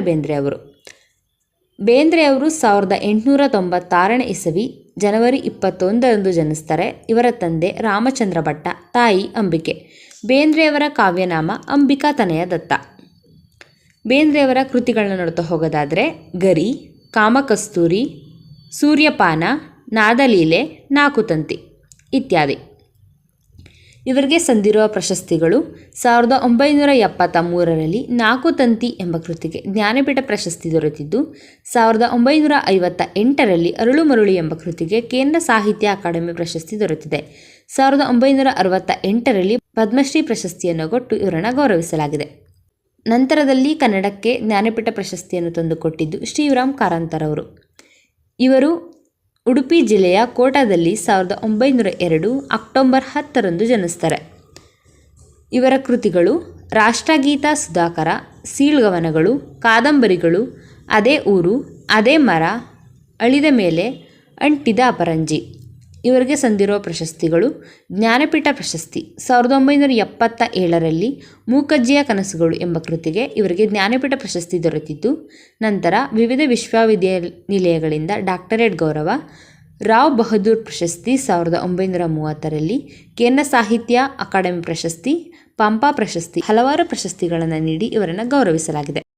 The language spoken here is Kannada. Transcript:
ಬೇಂದ್ರೆ ಅವರು. ಬೇಂದ್ರೆ ಅವರು ಸಾವಿರದ ಎಂಟುನೂರ ತೊಂಬತ್ತಾರನೇ ಇಸವಿ ಜನವರಿ ಇಪ್ಪತ್ತೊಂದರಂದು ಜನಿಸ್ತಾರೆ. ಇವರ ತಂದೆ ರಾಮಚಂದ್ರ ಭಟ್ಟ ತಾಯಿ ಅಂಬಿಕೆ. ಬೇಂದ್ರೆಯವರ ಕಾವ್ಯನಾಮ ಅಂಬಿಕಾ ತನೆಯ ದತ್ತ. ಬೇಂದ್ರೆಯವರ ಕೃತಿಗಳನ್ನ ನೋಡ್ತಾ ಹೋಗೋದಾದರೆ ಗರಿ, ಕಾಮಕಸ್ತೂರಿ, ಸೂರ್ಯಪಾನ, ನಾದಲೀಲೆ, ನಾಕುತಂತಿ ಇತ್ಯಾದಿ. ಇವರಿಗೆ ಸಂದಿರುವ ಪ್ರಶಸ್ತಿಗಳು ಸಾವಿರದ ಒಂಬೈನೂರ ಎಪ್ಪತ್ತ ಮೂರರಲ್ಲಿ ನಾಲ್ಕು ತಂತಿ ಎಂಬ ಕೃತಿಗೆ ಜ್ಞಾನಪೀಠ ಪ್ರಶಸ್ತಿ ದೊರೆತಿದ್ದು, ಸಾವಿರದ ಒಂಬೈನೂರ ಐವತ್ತ ಎಂಟರಲ್ಲಿ ಅರಳು ಎಂಬ ಕೃತಿಗೆ ಕೇಂದ್ರ ಸಾಹಿತ್ಯ ಅಕಾಡೆಮಿ ಪ್ರಶಸ್ತಿ ದೊರೆತಿದೆ. ಸಾವಿರದ ಒಂಬೈನೂರ ಅರವತ್ತ ಎಂಟರಲ್ಲಿ ಪದ್ಮಶ್ರೀ ಪ್ರಶಸ್ತಿಯನ್ನು ಕೊಟ್ಟು ಇವರನ್ನು ಗೌರವಿಸಲಾಗಿದೆ. ನಂತರದಲ್ಲಿ ಕನ್ನಡಕ್ಕೆ ಜ್ಞಾನಪೀಠ ಪ್ರಶಸ್ತಿಯನ್ನು ತಂದುಕೊಟ್ಟಿದ್ದು ಶ್ರೀರಾಮ್ ಕಾರಂತರವರು. ಇವರು ಉಡುಪಿ ಜಿಲ್ಲೆಯ ಕೋಟಾದಲ್ಲಿ ಸಾವಿರದ ಒಂಬೈನೂರ ಎರಡು ಅಕ್ಟೋಬರ್ ಹತ್ತರಂದು ಜನಿಸ್ತಾರೆ. ಇವರ ಕೃತಿಗಳು ರಾಷ್ಟ್ರಗೀತ ಸುಧಾಕರ, ಸೀಳ್ಗವನಗಳು, ಕಾದಂಬರಿಗಳು, ಅದೇ ಊರು, ಅದೇ ಮರ, ಅಳಿದ ಮೇಲೆ ಅಂಟಿದ ಅಪರಂಜಿ. ಇವರಿಗೆ ಸಂದಿರುವ ಪ್ರಶಸ್ತಿಗಳು ಜ್ಞಾನಪೀಠ ಪ್ರಶಸ್ತಿ ಸಾವಿರದ ಒಂಬೈನೂರ ಎಪ್ಪತ್ತ ಏಳರಲ್ಲಿ ಮೂಕಜ್ಜಿಯ ಕನಸುಗಳು ಎಂಬ ಕೃತಿಗೆ ಇವರಿಗೆ ಜ್ಞಾನಪೀಠ ಪ್ರಶಸ್ತಿ ದೊರೆತಿದ್ದು, ನಂತರ ವಿವಿಧ ವಿಶ್ವವಿದ್ಯಾನಿಲಯಗಳಿಂದ ಡಾಕ್ಟರೇಟ್ ಗೌರವ, ರಾವ್ ಬಹದ್ದೂರ್ ಪ್ರಶಸ್ತಿ ಸಾವಿರದ ಒಂಬೈನೂರ ಮೂವತ್ತರಲ್ಲಿ ಕೇಂದ್ರ ಸಾಹಿತ್ಯ ಅಕಾಡೆಮಿ ಪ್ರಶಸ್ತಿ, ಪಂಪಾ ಪ್ರಶಸ್ತಿ, ಹಲವಾರು ಪ್ರಶಸ್ತಿಗಳನ್ನು ನೀಡಿ ಇವರನ್ನು ಗೌರವಿಸಲಾಗಿದೆ.